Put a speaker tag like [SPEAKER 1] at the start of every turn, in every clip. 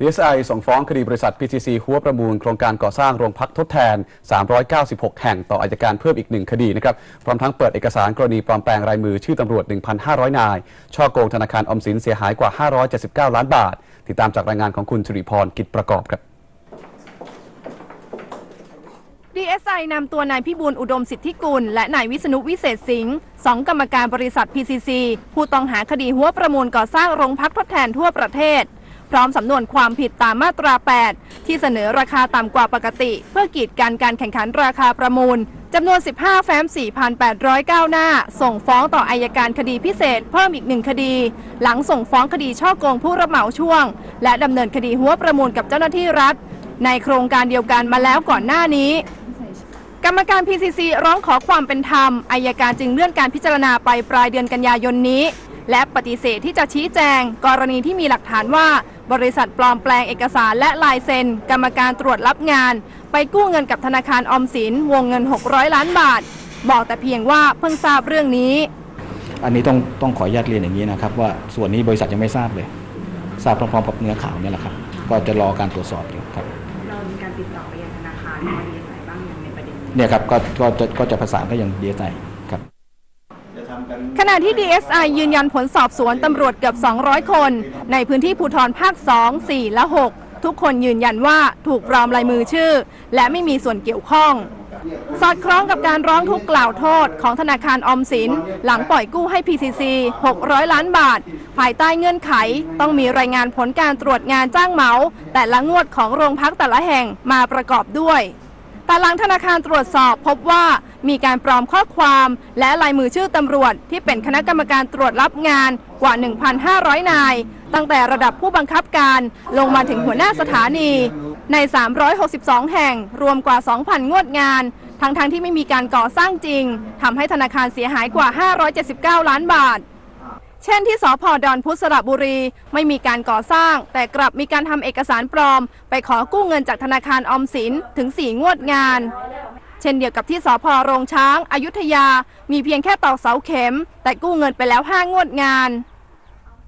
[SPEAKER 1] DSI ส่งฟ้องคดีบริษัท PTC หัวประมูล โครงการก่อสร้างโรงพักทดแทน 396 แห่งต่ออายการเพิ่มอีกหนึ่งคดีนะครับ พร้อมทั้งเปิดเอกสารกรณีปลอมแปลงรายมือชื่อตำรวจ 1,500 นาย ช่อโกงธนาคารอมสินเสียหายกว่า 579 ล้านบาท ติดตามจากรายงานของคุณสิริพรกิจประกอบครับ
[SPEAKER 2] DSI นำตัวนายพิบูลอุดมสิทธิกุล และนายวิษณุวิเศษสิงห์สองกรรมการบริษัท PCC ผู้ต้องหาคดีหัวประมูลก่อสร้างโรงพักทดแทนทั่วประเทศ พร้อมสำนวนความผิดตามมาตรา 8 ที่เสนอราคาต่ำกว่าปกติ เพื่อกีดกันการแข่งขันราคาประมูลจำนวน 15 แฟ้ม 4,809 หน้า ส่งฟ้องต่ออายการคดีพิเศษเพิ่มอีกหนึ่งคดี หลังส่งฟ้องคดีช่อโกงผู้รับเหมาช่วง และดำเนินคดีหัวประมูลกับเจ้าหน้าที่รัฐ ในโครงการเดียวกันมาแล้วก่อนหน้านี้ กรรมการ PCC ร้องขอความเป็นธรรมอายการจึงเลื่อนการพิจารณาไปปลายเดือนกันยายนนี้ และปฏิเสธที่จะชี้แจง กรณีที่มีหลักฐานว่า บริษัทปลอมแปลงเอกสารและลายเซ็น กรรมการตรวจรับงาน ไปกู้เงินกับธนาคารออมสินวงเงิน 600 ล้านบาท บอกแต่เพียงว่าเพิ่งทราบเรื่องนี้
[SPEAKER 3] อันนี้ต้องต้องขออนุญาตเรียนอย่างนี้นะครับ ว่าส่วนนี้บริษัทยังไม่ทราบเลย ทราบพร้อมๆกับเนื้อข่าวเนี่ยแหละครับ ก็จะรอการตรวจสอบอยู่ครับ
[SPEAKER 4] เรามีการติดต่อไปยังธนาคารหรือว่าดีไซน์บ้างยังในประเด็นนี้
[SPEAKER 3] เนี่ยครับก็ก็จะก็จะประสานก็ยังดีใจครับ
[SPEAKER 2] ขณะที่ DSI ยืนยันผลสอบสวนตำรวจเกือบ 200 คน ในพื้นที่ภูธรภาค 2 4 และ 6 ทุกคนยืนยันว่าถูกปลอมลายมือชื่อ และไม่มีส่วนเกี่ยวข้อง สอดคล้องกับการร้องทุกข์กล่าวโทษของธนาคารออมสิน หลังปล่อยกู้ให้ PCC 600 ล้านบาท ภายใต้เงื่อนไข ต้องมีรายงานผลการตรวจงานจ้างเหมา แต่ละงวดของโรงพักแต่ละแห่งมาประกอบด้วย แต่หลังธนาคารตรวจสอบพบว่ามีการปลอมข้อความและลายมือชื่อตำรวจ ที่เป็นคณะกรรมการตรวจรับงานกว่า 1,500 นาย ตั้งแต่ระดับผู้บังคับการลงมาถึงหัวหน้าสถานี ใน 362 แห่งรวมกว่า 2,000 งวดงาน ทั้งๆทที่ไม่มีการก่อสร้างจริงทำให้ธนาคารเสียหายกว่า 579 ล้านบาท เช่นที่สพดอนพุทธสระบุรี ไม่มีการก่อสร้าง แต่กลับมีการทำเอกสารปลอม ไปขอกู้เงินจากธนาคารออมสินถึง 4 งวดงาน เช่นเดียวกับที่สพโรงช้างอายุทยา มีเพียงแค่ตอกเสาเข็ม แต่กู้เงินไปแล้ว 5 งวดงาน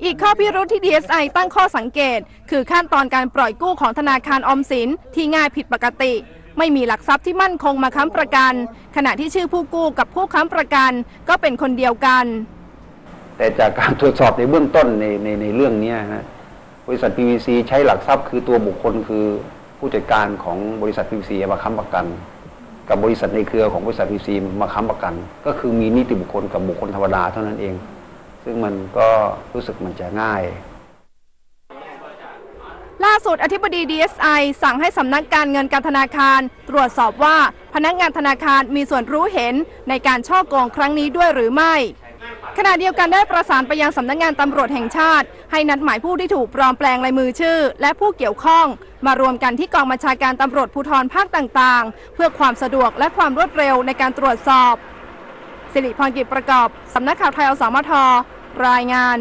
[SPEAKER 2] อีกข้อพิรุธที่ DSI ตั้งข้อสังเกต คือขั้นตอนการปล่อยกู้ของธนาคารออมสินที่ง่ายผิดปกติ ไม่มีหลักทรัพย์ที่มั่นคงมาค้ำประกัน ขณะที่ชื่อผู้กู้กับผู้ค้ำประกันก็เป็นคนเดียวกัน
[SPEAKER 5] แต่จากการตรวจสอบในเบื้องต้นในในในเรื่องนี้ฮะบริษัท PVC ใช้หลักทรัพย์คือตัวบุคคลคือผู้จัดการของบริษัท PVC มาค้ำประกัน กับบริษัทในเครือของบริษัท PVC มาค้ำประกัน ก็คือมีนิติบุคคลกับบุคคลธรรมดาเท่านั้นเอง ซึ่งมันก็รู้สึกมันจะง่าย
[SPEAKER 2] ล่าสุดอธิบดี DSI สั่งให้สำนักการเงินการธนาคาร ตรวจสอบว่าพนักงานธนาคารมีส่วนรู้เห็นในการช่อโกงครั้งนี้ด้วยหรือไม่ ขณะเดียวกันได้ประสานไปยังสำนักงานตำรวจแห่งชาติ ให้นัดหมายผู้ที่ถูกปลอมแปลงลายมือชื่อ และผู้เกี่ยวข้อง มารวมกันที่กองบัญชาการตำรวจภูธรภาคต่างๆ เพื่อความสะดวกและความรวดเร็วในการตรวจสอบ สิริพรกิจประกอบ สำนักข่าวไทยอสมทรายงาน